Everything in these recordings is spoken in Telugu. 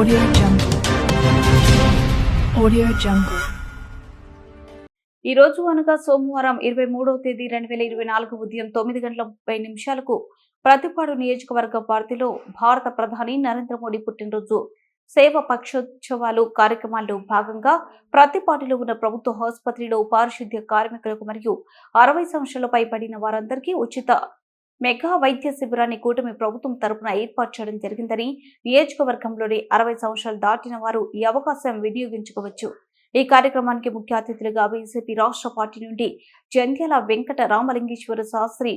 Audio Jungle. Audio Jungle. ఈ రోజు అనగా సోమవారం ఇరవై మూడవ తేదీ రెండు వేల ఇరవై నాలుగు ఉదయం తొమ్మిది గంటల ముప్పై నిమిషాలకు ప్రతిపాడు నియోజకవర్గ పార్టీలో భారత ప్రధాని నరేంద్ర మోడీ పుట్టినరోజు సేవ పక్షోత్సవాలు కార్యక్రమాల్లో భాగంగా ప్రతిపాటిలో ఉన్న ప్రభుత్వ ఆసుపత్రిలో పారిశుద్ధ్య కార్మికులకు మరియు అరవై సంవత్సరాల పైబడిన వారందరికీ ఉచిత మెగా వైద్య శిబిరాన్ని కూటమి ప్రభుత్వం తరపున ఏర్పాటు చేయడం జరిగిందని నియోజకవర్గంలోని అరవై సంవత్సరాలు దాటిన వారు ఈ అవకాశం వినియోగించుకోవచ్చు. ఈ కార్యక్రమానికి ముఖ్య అతిథులుగా బీజేపీ రాష్ట్ర పార్టీ నుండి జంధ్యాల వెంకట రామలింగేశ్వర శాస్త్రి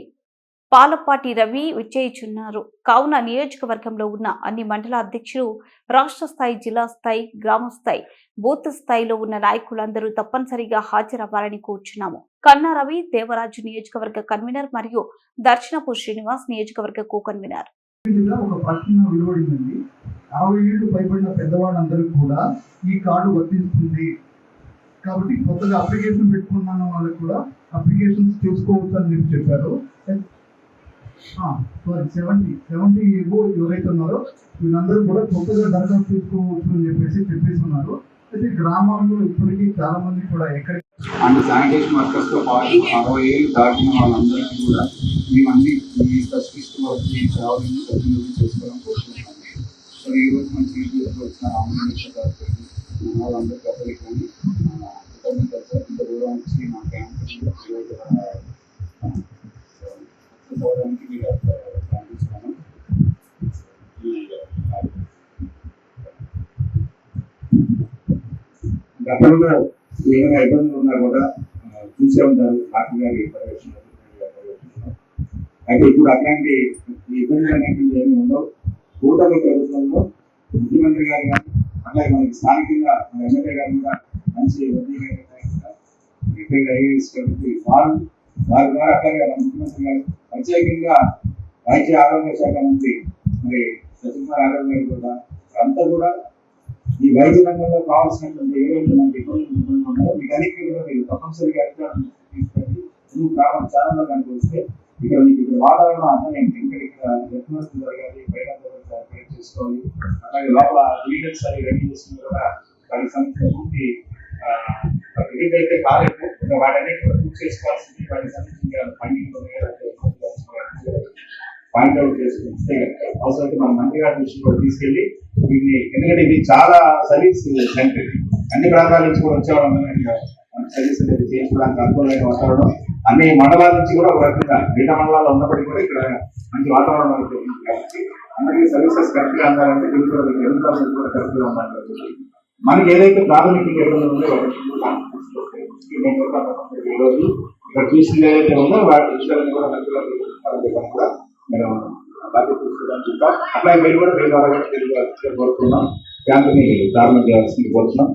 పాలపాటి రవి విచ్చేయుచున్నారు. కావున నియోజకవర్గంలో ఉన్న అన్ని మండల అధ్యక్షులు రాష్ట్ర స్థాయి జిల్లా స్థాయి గ్రామ స్థాయి బూత్ స్థాయిలో ఉన్న నాయకులందరూ తప్పనిసరిగా హాజరవ్వాలని కోరుచున్నాము. కన్నా రవి దేవరాజు నియోజకవర్గ కన్వీనర్ మరియు దర్శనపు శ్రీనివాస్ నియోజకవర్గ కో కన్వీనర్ ఒక ప్రకటన వెలువడిందండి. అరవై ఏళ్ళు పైబడిన పెద్దవాళ్ళందరికీ కూడా ఈ కార్డు వర్తిస్తుంది. కాబట్టి కొత్తగా అప్లికేషన్ పెట్టుకున్న వాళ్ళకి కూడా అప్లికేషన్స్ చేసుకోవచ్చు అని చెప్పి చెప్పారు. సారీ సెవెంటీ సెవెంటీ ఏబో ఎవరైతే ఉన్నారో వీళ్ళందరూ కూడా కొత్తగా దరఖాస్తు చేసుకోవచ్చు అని చెప్పేసి చెప్పేస్తున్నారు అయితే గ్రామాల్లో ఇప్పటికీ చాలా మంది కూడా ఎక్కడ అండ్ శానిటేషన్ వర్కర్స్తో పాటు అరవై ఏళ్ళు దాటిన వాళ్ళందరికీ కూడా మేము అన్ని వర్క్ చేసుకోవడం కోరుకుంటున్నాం సో ఈ రోజు మన వచ్చిన రామలింగేశ్వర గారికి కానీ ఇంత దూరం వచ్చి మా క్యాంప్ ఈరోజు పోవడానికి మీరు ప్రార్థిస్తున్నాను గతంలో ఏమైనా ఇబ్బందులు ఉన్నా కూడా చూసే ఉంటారు. డాక్టర్ గారి అయితే ఇప్పుడు అట్లాంటి ఇబ్బందులు అనేవి ఏమి ఉండవు. కూటమి ప్రభుత్వంలో ముఖ్యమంత్రి గారు కానీ అట్లాగే మనకి స్థానికంగా మన ఎమ్మెల్యే గారు కూడా మంచి వడ్డీ ఐఏఎస్ కాబట్టి వారు వారి ద్వారా అట్లాగే మన ముఖ్యమంత్రి గారు ప్రత్యేకంగా వైద్య ఆరోగ్య శాఖ మంత్రి మరి సత్యకుమార్ ఆరోగ్య గారు కూడా అంతా కూడా ఈ వైద్య రంగంలో కావాల్సినటువంటి ఏవైతే మనకి ఇబ్బందులు ఇబ్బందులు ఉన్నాయో మీకు అన్నిటికీ కూడా మీరు తప్పనిసరిగా తీసుకొని నువ్వు ఛానల్లో కనుక వస్తే ఇక్కడ మీకు ఇక్కడ వాతావరణం అర్థమైంది ఇక్కడ ఇక్కడ ఎత్తుమతి జరగాలి బయట కలెక్ట్ చేసుకోవాలి. అలాగే లోపల లీడర్స్ అవి రెడీ చేసుకుని కూడా వాటికి సంబంధించిన పూర్తి కాలేదు ఇంకా వాటన్నిటి పూర్తి చేసుకోవాల్సింది వాటికి సంబంధించిన ఫండింగ్ పాయింట్ అవుట్ చేసుకుంటే అవసరమైతే మన మంత్రి గారి దృష్టికి కూడా తీసుకెళ్ళి వీటిని ఎందుకంటే ఇది చాలా సర్వీస్ సెంటర్. అన్ని ప్రాంతాల నుంచి కూడా వచ్చేవాళ్ళం సర్వీస్ అనేది చేసుకోవడానికి అనుకూలమైన వాతావరణం అన్ని మండలాల నుంచి కూడా ఒక రకంగా మిగతా మండలాల్లో ఉన్నప్పటికీ కూడా ఇక్కడ మంచి వాతావరణం కాబట్టి అందరికీ సర్వీసెస్ కరెక్ట్గా అందాలంటే ఇది కూడా కూడా కరెక్ట్గా ఉండాలి. మనకి ఏదైతే ప్రాథమికంగా ఇబ్బంది ఉందో ఈరోజు ఈ ఇక్కడ చూసింది ఏదైతే ఉందో వాటి విషయాలను కూడా కూడా మనం బాధ్యత తీసుకోవడానికి చెప్తాం అట్లా మీరు కూడా మీ ద్వారా కూడా తెలియజేయాల్సిందిగా కోరుతున్నాం క్యాంప్ని ప్రారంభం చేయాల్సింది కోరుతున్నాం.